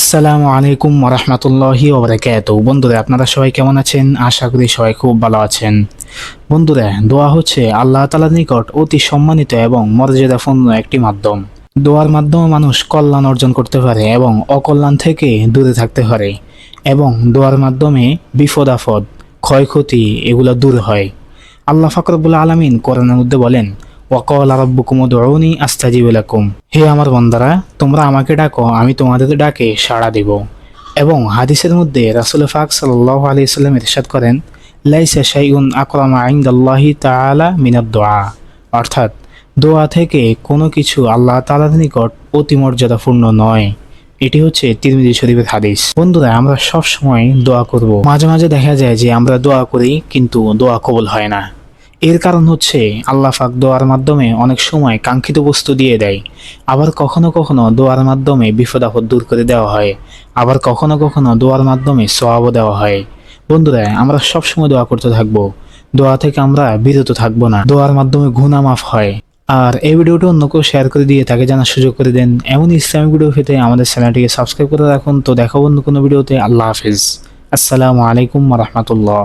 আসসালামু আলাইকুম রহমতুল্লাহি ওবরাকাত বন্ধুরা, আপনারা সবাই কেমন আছেন? আশা করি সবাই খুব ভালো আছেন। বন্ধুরা, দোয়া হচ্ছে আল্লাহ তালার নিকট অতি সম্মানিত এবং মর্যাদাপূর্ণ একটি মাধ্যম। দোয়ার মাধ্যমে মানুষ কল্যাণ অর্জন করতে পারে এবং অকল্যাণ থেকে দূরে থাকতে পারে এবং দোয়ার মাধ্যমে বিপদ আপদ, ক্ষয়ক্ষতি এগুলো দূর হয়। আল্লাহ ফাকরবুল আলমিন কোরআনের মধ্যে বলেন ওয়াকল আরব্বুকুম দৌনি আস্তাজিব লাকুম। হে আমার বন্দারা, তোমরা আমাকে ডাকো, আমি তোমাদের ডাকে সাড়া দেব। এবং হাদিসের মধ্যে রাসুল ফাক সাল্লাহ আলি সাল্লাম ইরশাদ করেন, লাইসা শাইউন আকরামা আইন্দাল্লাহি তাআলা মিনাদ দোয়া। অর্থাৎ, দোয়া থেকে কোনো কিছু আল্লাহ তাআলার নিকট অতি মর্যাদাপূর্ণ নয়। এটি হচ্ছে তিরমিজি শরীফের হাদিস। বন্ধুরা, আমরা সব সময় দোয়া করব। মাঝে মাঝে দেখা যায় যে আমরা দোয়া করি, কিন্তু দোয়া কবুল হয় না। এর কারণ হচ্ছে আল্লাহ পাক দোয়ার মাধ্যমে অনেক সময় কাঙ্ক্ষিত বস্তু দিয়ে দেয়। আবার কখনো কখনো দোয়ার মাধ্যমে বিপদ আপদ দূর করে দেওয়া হয়। আবার কখনো কখনো দোয়ার মাধ্যমে সোয়াবও দেওয়া হয়। বন্ধুরা, আমরা সবসময় দোয়া করতে থাকব। দোয়া থেকে আমরা বিরত থাকব না। দোয়ার মাধ্যমে গুণা মাফ হয়। আর এই ভিডিওটি অন্য কেউ শেয়ার করে দিয়ে তাকে জানার সুযোগ করে দেন। এমন ইসলামিক ভিডিও পেতে আমাদের চ্যানেলটিকে সাবস্ক্রাইব করে রাখুন। তো দেখাবো অন্য কোনো ভিডিওতে আল্লাহ হাফিজ। আসসালামু আলাইকুম রহমতুল্লাহ।